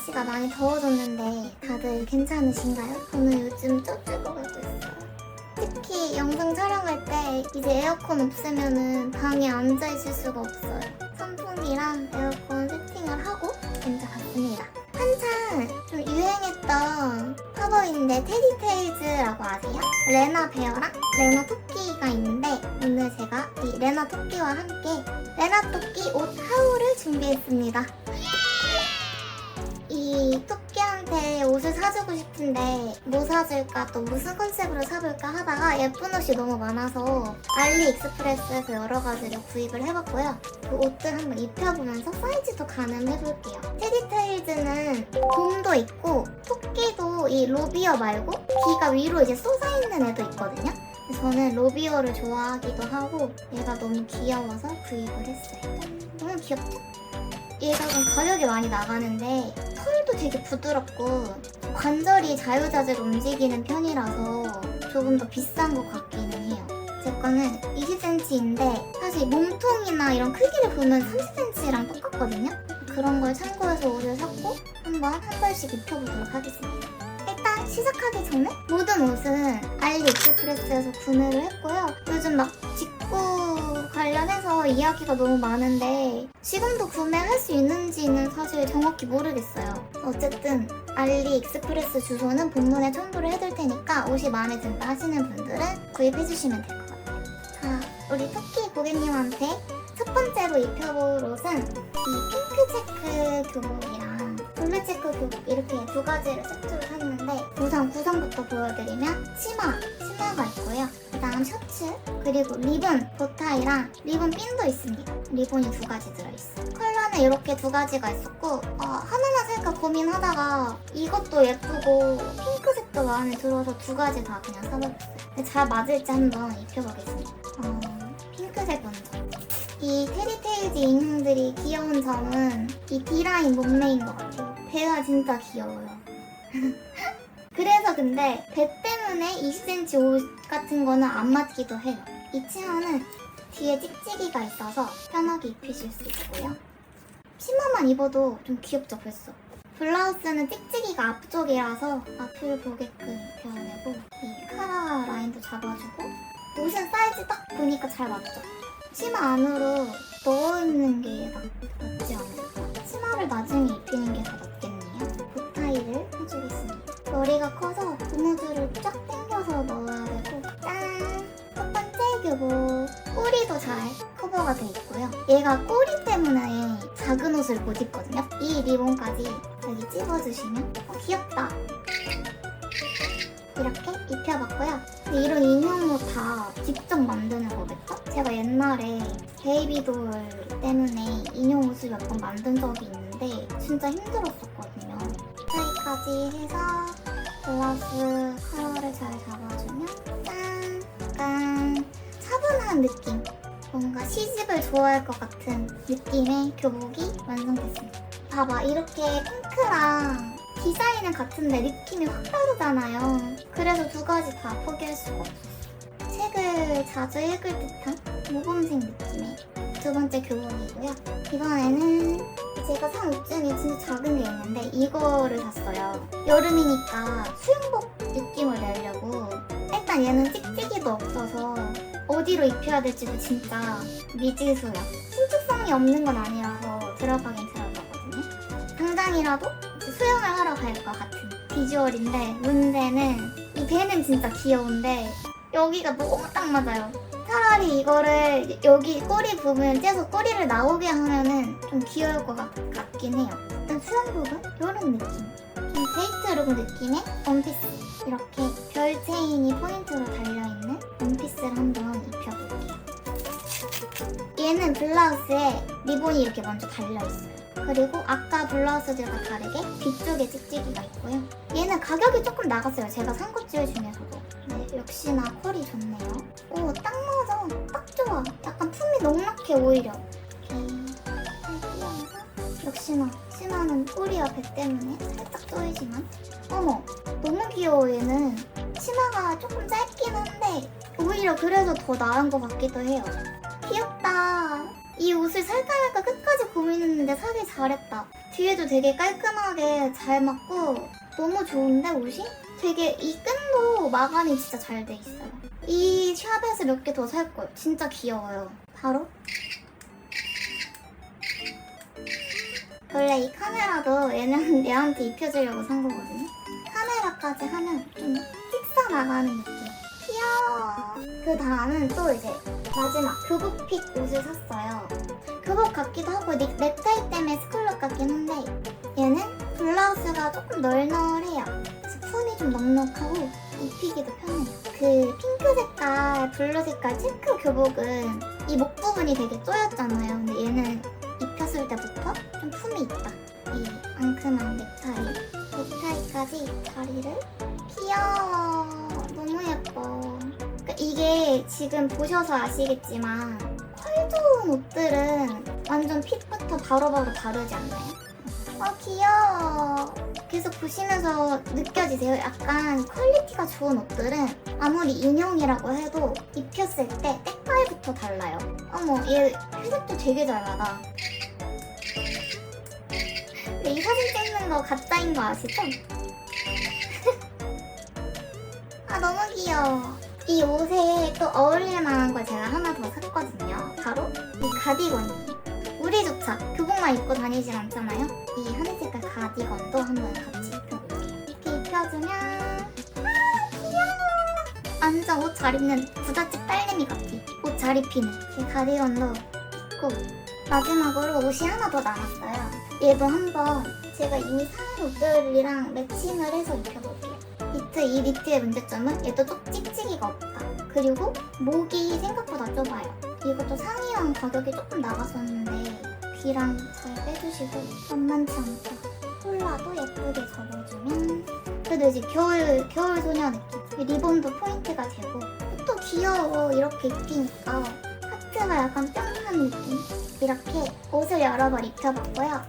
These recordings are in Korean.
날씨가 많이 더워졌는데 다들 괜찮으신가요? 저는 요즘 가고 있어요. 특히 영상 촬영할 때 이제 에어컨 없으면은 방에 앉아 있을 수가 없어요. 선풍기랑 에어컨 세팅을 하고 혼자 갔습니다. 한창 좀 유행했던 팝업인데 테디테일즈라고 아세요? 레나 베어랑 레나 토끼가 있는데 오늘 제가 이 레나 토끼와 함께 레나 토끼 옷 하울을 준비했습니다. 싶은데 뭐 사줄까 또 무슨 컨셉으로 사볼까 하다가 예쁜 옷이 너무 많아서 알리익스프레스에서 여러 가지를 구입을 해봤고요. 그 옷들 한번 입혀보면서 사이즈도 가늠해볼게요. 테디테일즈는 곰도 있고 토끼도 이 로비어 말고 귀가 위로 이제 솟아있는 애도 있거든요. 저는 로비어를 좋아하기도 하고 얘가 너무 귀여워서 구입을 했어요. 너무 귀엽죠? 얘가 좀 가격이 많이 나가는데 털도 되게 부드럽고 관절이 자유자재로 움직이는 편이라서 조금 더 비싼 것 같기는 해요. 제 거는 20cm인데 사실 몸통이나 이런 크기를 보면 30cm랑 똑같거든요. 그런 걸 참고해서 옷을 샀고 한번 한 벌씩 입혀보도록 하겠습니다. 일단 시작하기 전에 모든 옷은 알리익스프레스에서 구매를 했고요. 요즘 막 직구 관련해서 이야기가 너무 많은데 지금도 구매할 수 있는지는 사실 정확히 모르겠어요. 어쨌든 알리익스프레스 주소는 본문에 첨부를 해둘 테니까 옷이 마음에 든다 하시는 분들은 구입해주시면 될 것 같아요. 자, 우리 토끼 고객님한테 첫 번째로 입혀볼 옷은 이 핑크 체크 교복이랑 블루 체크 교복 이렇게 두 가지를 세트로 샀는데 우선 구성부터 보여드리면 치마, 치마가 있고요. 그 다음 셔츠, 그리고 리본, 보타이랑 리본 핀도 있습니다. 리본이 두 가지 들어있어요. 컬러는 이렇게 두 가지가 있었고 어, 하나만 살까 고민하다가 이것도 예쁘고 핑크색도 마음에 들어서 두 가지 다 그냥 사버렸어요. 근데 잘 맞을지 한번 입혀보겠습니다. 어, 핑크색 먼저. 이 테리테일즈 인형들이 귀여운 점은 이 D라인 몸매인 것 같아요. 배가 진짜 귀여워요. 그래서 근데 배 때문에 20cm 옷 같은 거는 안 맞기도 해요. 이 치마는 뒤에 찍찍이가 있어서 편하게 입히실 수 있고요. 치마만 입어도 좀 귀엽죠 벌써. 블라우스는 찍찍이가 앞쪽이라서 앞을 보게끔 입혀내고 이 카라 라인도 잡아주고 옷은 사이즈 딱 보니까 잘 맞죠? 치마 안으로 넣어있는 게 낫, 낫 찝어주시면 어, 귀엽다. 이렇게 입혀봤고요. 근데 이런 인형옷 다 직접 만드는 거겠죠? 제가 옛날에 베이비돌 때문에 인형 옷을 몇 번 만든 적이 있는데 진짜 힘들었었거든요. 사이까지 해서 블라우스 컬러를 잘 잡아주면 짠! 약간 차분한 느낌. 뭔가 시집을 좋아할 것 같은 느낌의 교복이 완성됐습니다. 봐봐, 이렇게 핑크랑 디자인은 같은데 느낌이 확 다르잖아요. 그래서 두 가지 다 포기할 수가 없었어. 책을 자주 읽을 듯한 모범생 느낌의 두 번째 교복이고요. 이번에는 제가 산 옷 중에 진짜 작은 게 있는데 이거를 샀어요. 여름이니까 수영복 느낌을 내려고 일단 얘는 찍찍이도 없어서 어디로 입혀야 될지도 진짜 미지수야. 신축성이 없는 건 아니라서 들어가긴 이제 수영을 하러 갈 것 같은 비주얼인데 문제는 이 배는 진짜 귀여운데 여기가 너무 딱 맞아요. 차라리 이거를 여기 꼬리 부분 째서 꼬리를 나오게 하면은 좀 귀여울 것 같, 같긴 해요. 일단 수영복은 이런 느낌. 좀 데이트룩 느낌의 원피스. 이렇게 별 체인이 포인트로 달려있는 원피스를 한번 입혀볼게요. 얘는 블라우스에 리본이 이렇게 먼저 달려있어요. 그리고 아까 블라우스들과 다르게 뒤쪽에 찍찍이가 있고요. 얘는 가격이 조금 나갔어요. 제가 산 것들 중에서도. 네, 역시나 퀄이 좋네요. 오, 딱 맞아. 딱 좋아. 약간 품이 넉넉해 오히려. 역시나 치마는 꼬리와 배 때문에 살짝 쪼이지만 어머, 너무 귀여워 얘는. 치마가 조금 짧긴 한데 오히려 그래서 더 나은 것 같기도 해요. 귀엽다. 이 옷을 살까 말까 끝까지 고민했는데 사길 잘했다. 뒤에도 되게 깔끔하게 잘 맞고 너무 좋은데 옷이? 되게 이 끈도 마감이 진짜 잘 돼 있어요. 이 샵에서 몇 개 더살 거예요. 진짜 귀여워요. 바로 원래 이 카메라도 얘는 얘한테 입혀주려고 산 거거든요. 카메라까지 하면 좀 픽사 나가는 느낌. 귀여워. 그 다음은 또 이제 마지막 교복핏 옷을 샀어요. 교복 같기도 하고 넥, 넥타이 때문에 스쿨룩 같긴 한데 얘는 블라우스가 조금 널널해요. 스푼이 좀 넉넉하고 입히기도 편해요. 그 핑크 색깔, 블루 색깔 체크 교복은 이 목 부분이 되게 쪼였잖아요. 근데 얘는 입혔을 때부터 좀 품이 있다. 이 앙큼한 넥타이. 넥타이까지 다리를 귀여워. 너무 예뻐. 이게 지금 보셔서 아시겠지만 컬 좋은 옷들은 완전 핏부터 바로바로 다르지 않나요? 아 귀여워. 계속 보시면서 느껴지세요? 약간 퀄리티가 좋은 옷들은 아무리 인형이라고 해도 입혔을 때 때깔부터 달라요. 어머 얘 회색도 되게 잘 나다. 근데 이 사진 찍는 거 가짜인 거 아시죠? 아 너무 귀여워. 이 옷에 또 어울릴 만한 걸 제가 하나 더 샀거든요. 바로 이 가디건이에요. 우리조차 교복만 입고 다니질 않잖아요. 이 하늘 색깔 가디건도 한번 같이 입혀볼게요. 이렇게 입혀주면 아 귀여워. 완전 옷 잘 입는 부잣집 딸내미 같아. 옷 잘 입히는 이 가디건도 입고 마지막으로 옷이 하나 더 남았어요. 얘도 한번 제가 이미 산 옷들이랑 매칭을 해서 입혀볼게요. 니트 이 니트의 문제점은 얘도 좀 찍찍이가 없다. 그리고 목이 생각보다 좁아요. 이것도 상의랑 가격이 조금 나갔었는데 귀랑 잘 빼주시고 만만치 않죠. 콜라도 예쁘게 접어주면 그래도 이제 겨울 겨울 소녀 느낌. 이 리본도 포인트가 되고 또 귀여워 이렇게 입히니까 하트가 약간 뿅한 느낌. 이렇게 옷을 여러 벌 입혀봤고요.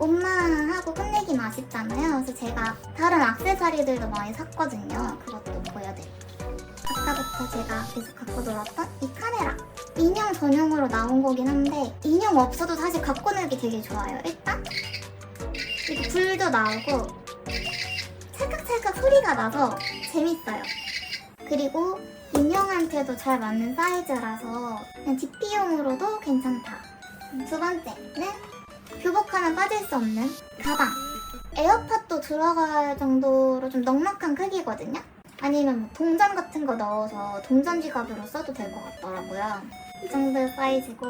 옷만 하고 끝 내긴 아쉽잖아요. 그래서 제가 다른 액세서리들도 많이 샀거든요. 그것도 보여드릴게요. 아까부터 제가 계속 갖고 놀았던 이 카메라. 인형 전용으로 나온 거긴 한데 인형 없어도 사실 갖고 놀기 되게 좋아요. 일단 이렇게 불도 나오고 찰칵찰칵 소리가 나서 재밌어요. 그리고 인형한테도 잘 맞는 사이즈라서 그냥 DP용으로도 괜찮다. 두 번째는 교복하면 빠질 수 없는 가방. 에어팟도 들어갈 정도로 좀 넉넉한 크기거든요. 아니면 뭐 동전 같은 거 넣어서 동전 지갑으로 써도 될 것 같더라고요. 이 정도 사이즈고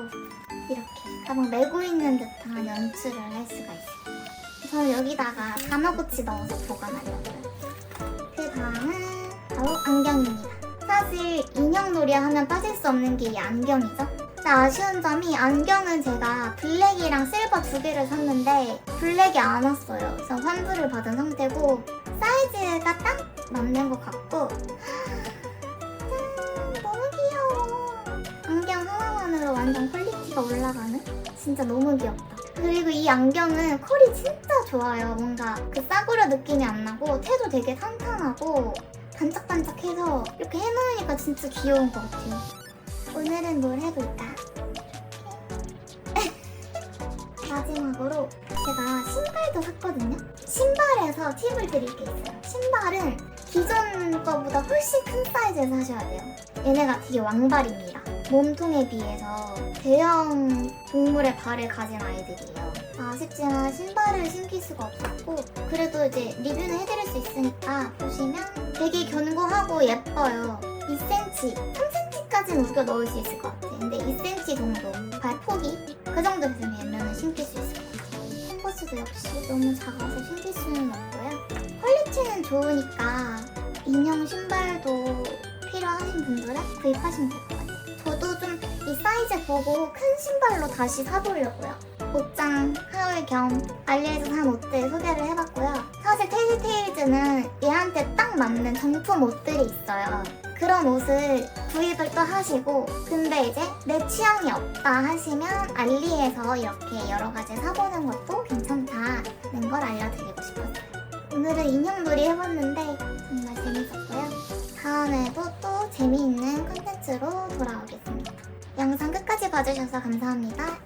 이렇게 가방 메고 있는 듯한 연출을 할 수가 있어요. 저는 여기다가 다마고치 넣어서 보관하려고요. 그 다음은 바로 안경입니다. 사실 인형놀이 하면 빠질 수 없는 게 이 안경이죠. 아쉬운 점이 안경은 제가 블랙이랑 실버 두 개를 샀는데 블랙이 안 왔어요. 그래서 환불을 받은 상태고 사이즈가 딱 맞는 것 같고 짠, 너무 귀여워. 안경 하나만으로 완전 퀄리티가 올라가는 진짜 너무 귀엽다. 그리고 이 안경은 컬이 진짜 좋아요. 뭔가 그 싸구려 느낌이 안 나고 태도 되게 탄탄하고 반짝반짝해서 이렇게 해놓으니까 진짜 귀여운 것 같아요. 오늘은 뭘 해볼까? 마지막으로 제가 신발도 샀거든요. 신발에서 팁을 드릴 게 있어요. 신발은 기존 거보다 훨씬 큰 사이즈를 사셔야 돼요. 얘네가 되게 왕발입니다. 몸통에 비해서 대형 동물의 발을 가진 아이들이에요. 아쉽지만 신발을 신길 수가 없었고 그래도 이제 리뷰는 해드릴 수 있으니까 보시면 되게 견고하고 예뻐요. 2cm, 3cm 까지는 우겨 넣을 수 있을 것 같아. 근데 2cm 정도 발폭이 그 정도 되면 신길 수 있을 것 같아요. 캔버스도 역시 너무 작아서 신길 수는 없고요. 퀄리티는 좋으니까 인형 신발도 필요하신 분들은 구입하시면 될 것 같아요. 저도 좀 이 사이즈 보고 큰 신발로 다시 사보려고요. 옷장 하울 겸 알리에서 산 옷들 소개를 해봤고요. 사실 테이트테일즈는 얘한테 딱 맞는 정품 옷들이 있어요. 그런 옷을 구입을 또 하시고 근데 이제 내 취향이 없다 하시면 알리에서 이렇게 여러 가지 사보는 것도 괜찮다는 걸 알려드리고 싶었어요. 오늘은 인형놀이 해봤는데 정말 재밌었고요. 다음에도 또 재미있는 콘텐츠로 돌아오겠습니다. 영상 끝까지 봐주셔서 감사합니다.